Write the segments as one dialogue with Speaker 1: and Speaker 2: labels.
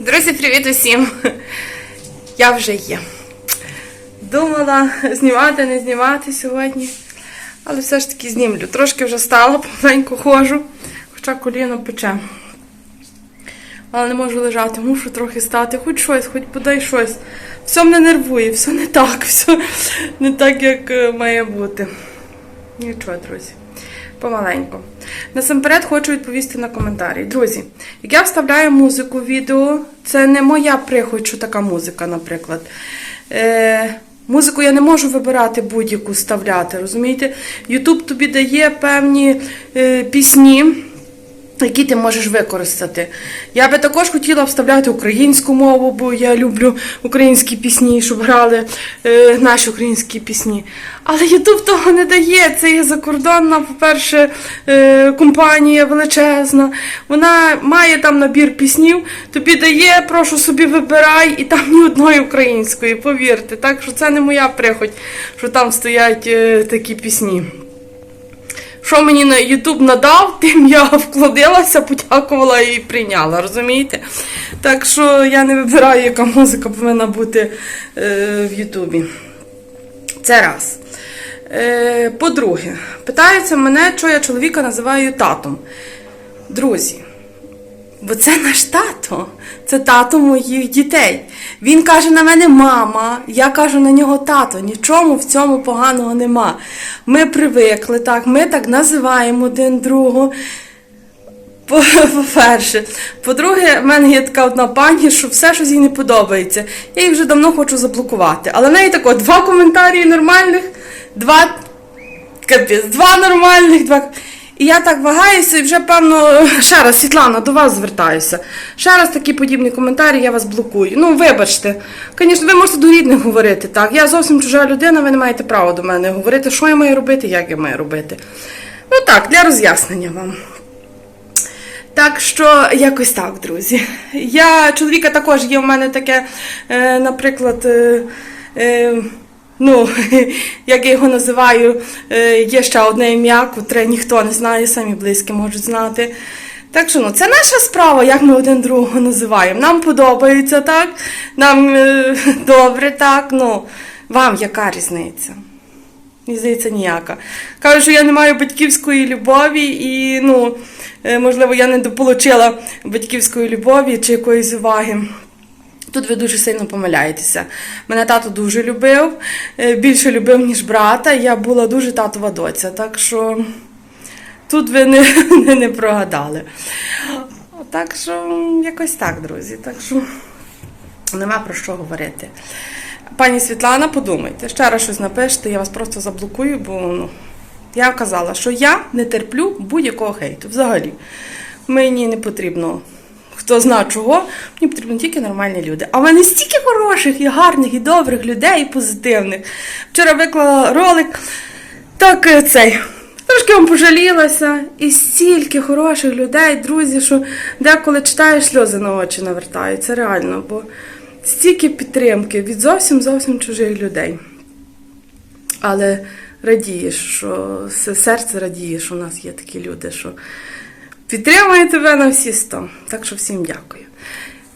Speaker 1: Друзі, привіт усім! Я вже є. Думала знімати, не знімати сьогодні, але все ж таки знімлю. Трошки вже стала, помаленьку ходжу, хоча коліно пече. Але не можу лежати, мушу трохи стати, хоч щось, хоч подай щось. Все мене нервує, все не так, все не так, як е, має бути. Нічого, друзі. Помаленьку. Насамперед хочу відповісти на коментарі. Друзі, як я вставляю музику в відео, це не моя прихочу така музика, наприклад. Е, музику я не можу вибирати будь-яку вставляти, розумієте? Ютуб тобі дає певні е, пісні. Які ти можеш використати. Я би також хотіла вставляти українську мову, бо я люблю українські пісні, щоб грали е, наші українські пісні. Але Ютуб того не дає. Це є закордонна, по-перше, е, компанія величезна. Вона має там набір піснів, тобі дає, прошу собі вибирай, і там ні одної української, повірте. Так що це не моя прихоть, що там стоять е, такі пісні. Що мені на Ютуб надав, тим я вкладилася, подякувала і прийняла, розумієте? Так що я не вибираю, яка музика повинна бути е, в Ютубі. Це раз. Е, по-друге, питаються мене, що я чоловіка називаю татом. Друзі, Бо це наш тато, це тато моїх дітей. Він каже на мене мама, я кажу на нього тато. Нічому в цьому поганого нема. Ми привикли так, ми так називаємо один другого. По- По-перше. По-друге, в мене є така одна пані, що все щось їй не подобається. Я її вже давно хочу заблокувати. Але в неї тако два коментарі нормальних, два Капець, два нормальних, два. І я так вагаюся, і вже, певно, ще раз, Світлана, до вас звертаюся. Ще раз такі подібні коментарі, я вас блокую. Ну, вибачте. Звісно, ви можете до рідних говорити, так. Я зовсім чужа людина, ви не маєте права до мене говорити, що я маю робити, як я маю робити. Ну так, для роз'яснення вам. Так що якось так, друзі. Я чоловіка також є в мене таке, е, наприклад, е, е, ну, як я його називаю, е, є ще одне ім'я, котре ніхто не знає, самі близькі можуть знати. Так що ну, це наша справа, як ми один другого називаємо. Нам подобається так, нам е, добре так. Ну, вам яка різниця? Мені здається, ніяка. Кажу, що я не маю батьківської любові, і, ну, е, можливо, я не дополучила батьківської любові чи якоїсь уваги. Тут ви дуже сильно помиляєтеся. Мене тато дуже любив, е, більше любив, ніж брата. Я була дуже татова доця, так що тут ви не, не, не прогадали. Так що якось так, друзі. Так що нема про що говорити. Пані Світлана, подумайте, ще раз щось напишете, я вас просто заблокую, бо ну, я казала, що я не терплю будь-якого хейту. Взагалі. Мені не потрібно. Хто зна чого, мені потрібні тільки нормальні люди. А в мене стільки хороших і гарних, і добрих людей, і позитивних. Вчора виклала ролик, так е, цей. Трошки вам пожалілася, і стільки хороших людей, друзі, що деколи читаєш, сльози на очі навертаються, реально, бо стільки підтримки від зовсім зовсім чужих людей. Але радієш, що серце радіє, що у нас є такі люди, що підтримує тебе на всі сто. Так що всім дякую.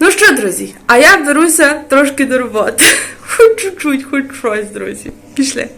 Speaker 1: Ну що, друзі, а я беруся трошки до роботи. Хоч чуть-чуть, хоч щось, друзі. Пішли.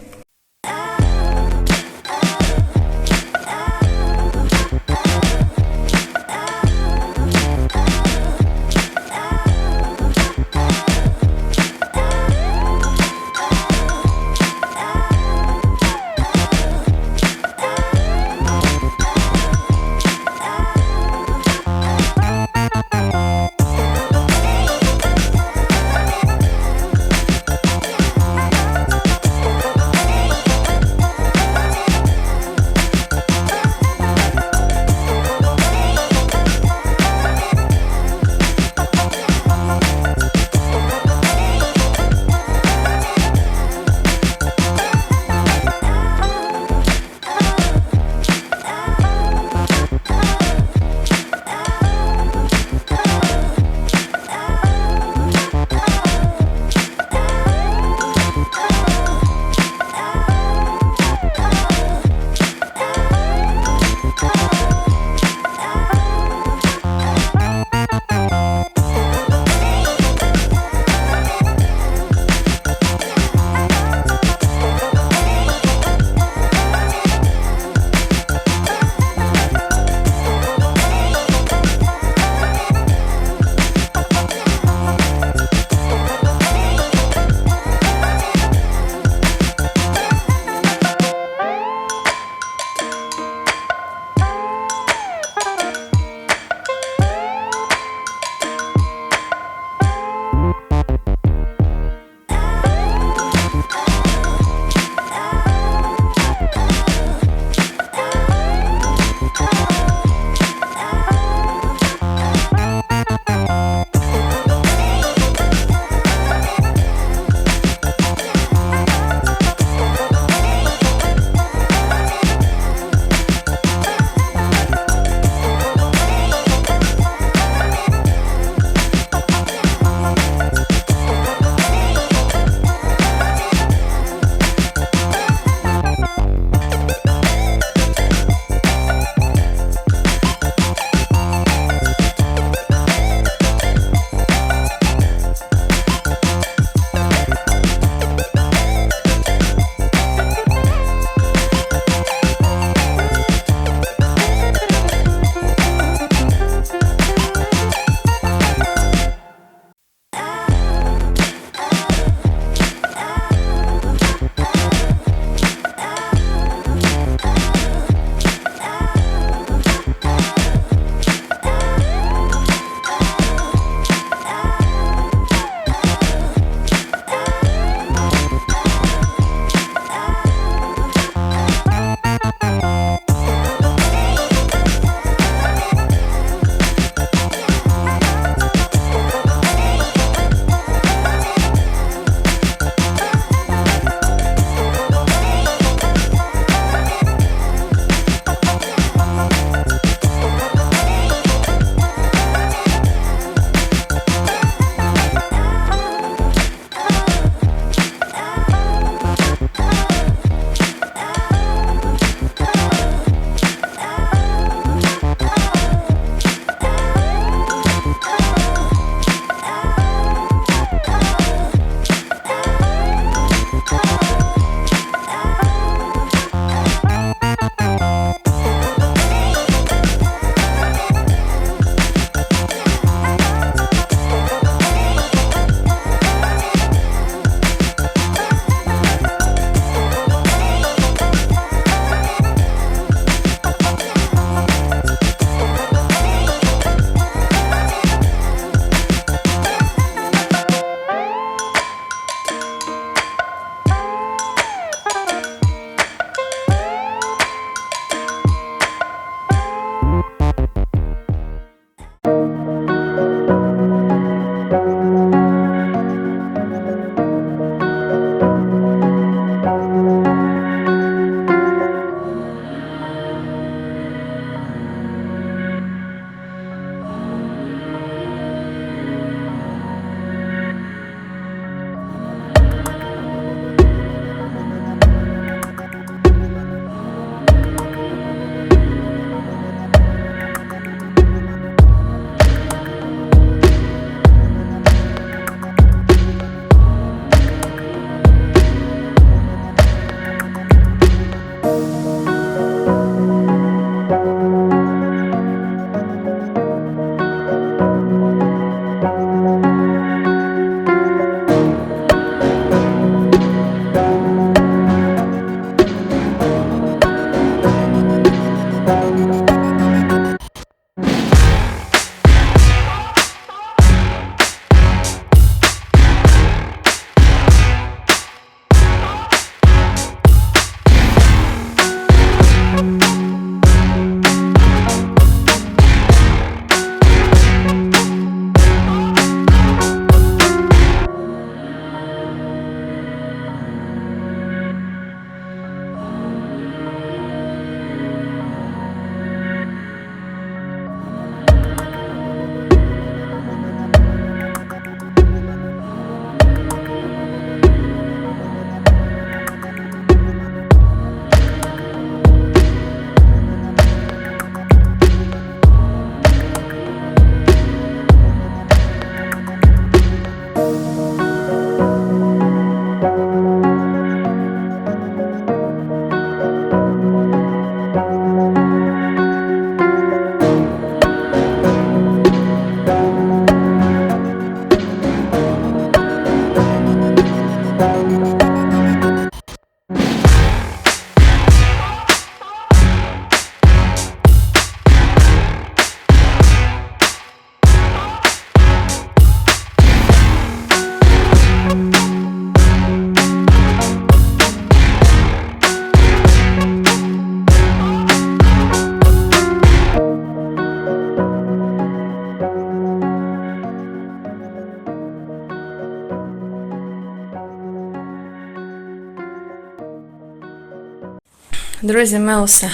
Speaker 1: Друзі, ми усе.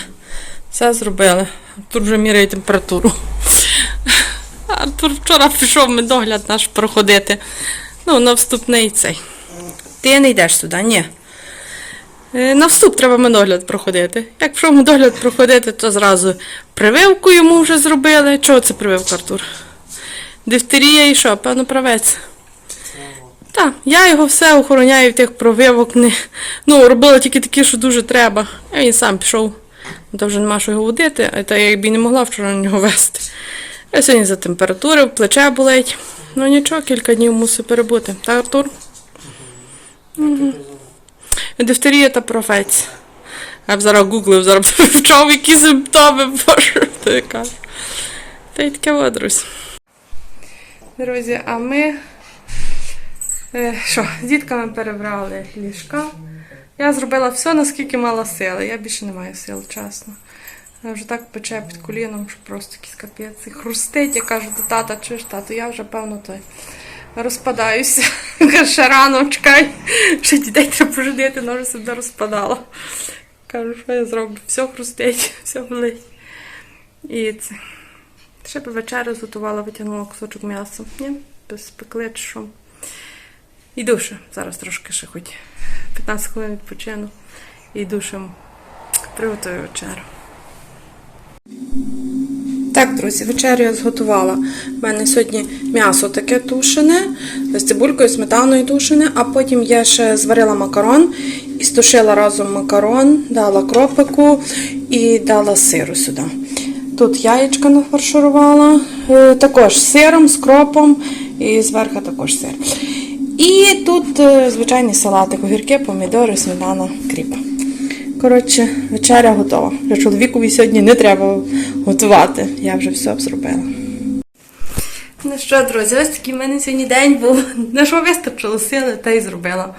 Speaker 1: Все зробили. Артур вже міряє температуру. Артур вчора пішов медогляд наш проходити. Ну, на вступний цей. Ти не йдеш сюди, ні. Е, На вступ треба медогляд проходити. Як пішов медогляд проходити, то зразу прививку йому вже зробили. Чого це прививка, Артур? Дифтерія і що? Певно, правець. Так, я його все охороняю від тих провивок. Не... Ну, робила тільки такі, що дуже треба. А він сам пішов. Ну, То вже нема що його водити, а та я і не могла вчора на нього вести. Я сьогодні за температури, плече болить. Ну нічого, кілька днів мусить перебути. Так, Артур? Угу. Дифтерія та профець. Я б зараз гуглив, зараз вивчав, які симптоми, боже, ти кажеш. Та й таке от, друзі. А ми що, з дітками перебрали ліжка. Я зробила все, наскільки мала сили. Я більше не маю сил, чесно. Я вже так пече під коліном, що просто якийсь капець. Хрустить, я кажу до тата, чуєш, тату, я вже певно той розпадаюся. Каже, ще рано чекай, ще дітей треба пожидити, але вже себе розпадала. Кажу, що я зроблю? Все хрустить, все болить. І це. Ще б вечерю зготувала, витягнула кусочок м'яса. Ні, без спекли чи що. Йду ще. Зараз трошки ще хоч 15 хвилин відпочину. І ще приготую вечерю. Так, друзі, вечерю я зготувала. У мене сьогодні м'ясо таке тушене, з цибулькою, сметаною тушене, а потім я ще зварила макарон і стушила разом макарон, дала кропику і дала сиру сюди. Тут яєчка нафарширувала, е, також з сиром, з кропом і зверху також сир. І тут е, звичайний салатик, огірки, помідори, сметана, кріп. Коротше, вечеря готова. Вже чоловікові сьогодні не треба готувати. Я вже все зробила. Ну що, друзі, ось такий в мене сьогодні день був. На що вистачило сили, та й зробила.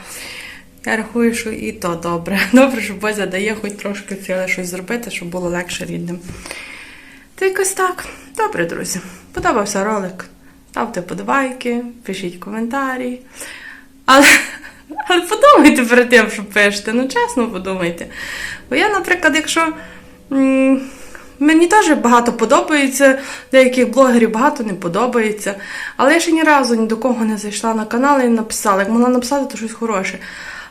Speaker 1: Я рахую, що і то добре. Добре, що Бозя дає хоч трошки сили щось зробити, щоб було легше рідним. Та якось так. Добре, друзі. Подобався ролик. Ставте подобайки, пишіть коментарі. Але, але подумайте перед тим, що пишете. Ну, чесно подумайте. Бо я, наприклад, якщо. Мені теж багато подобається, деяких блогерів багато не подобається. Але я ще ні разу ні до кого не зайшла на канал і написала. Як могла написати, то щось хороше.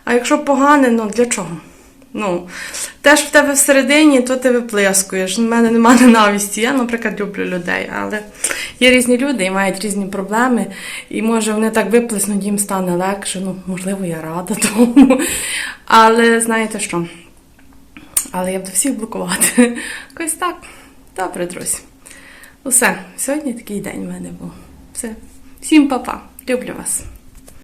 Speaker 1: А якщо погане, ну для чого? Ну, те ж в тебе всередині, то ти виплескуєш. У мене немає ненависті. Я, наприклад, люблю людей, але є різні люди і мають різні проблеми. І може вони так виплеснуть, їм стане легше. Ну, можливо, я рада тому. Але знаєте що? Але я буду всіх блокувати. Якось так. Добре, друзі. Усе. Сьогодні такий день в мене був. Все. Всім па-па. Люблю вас.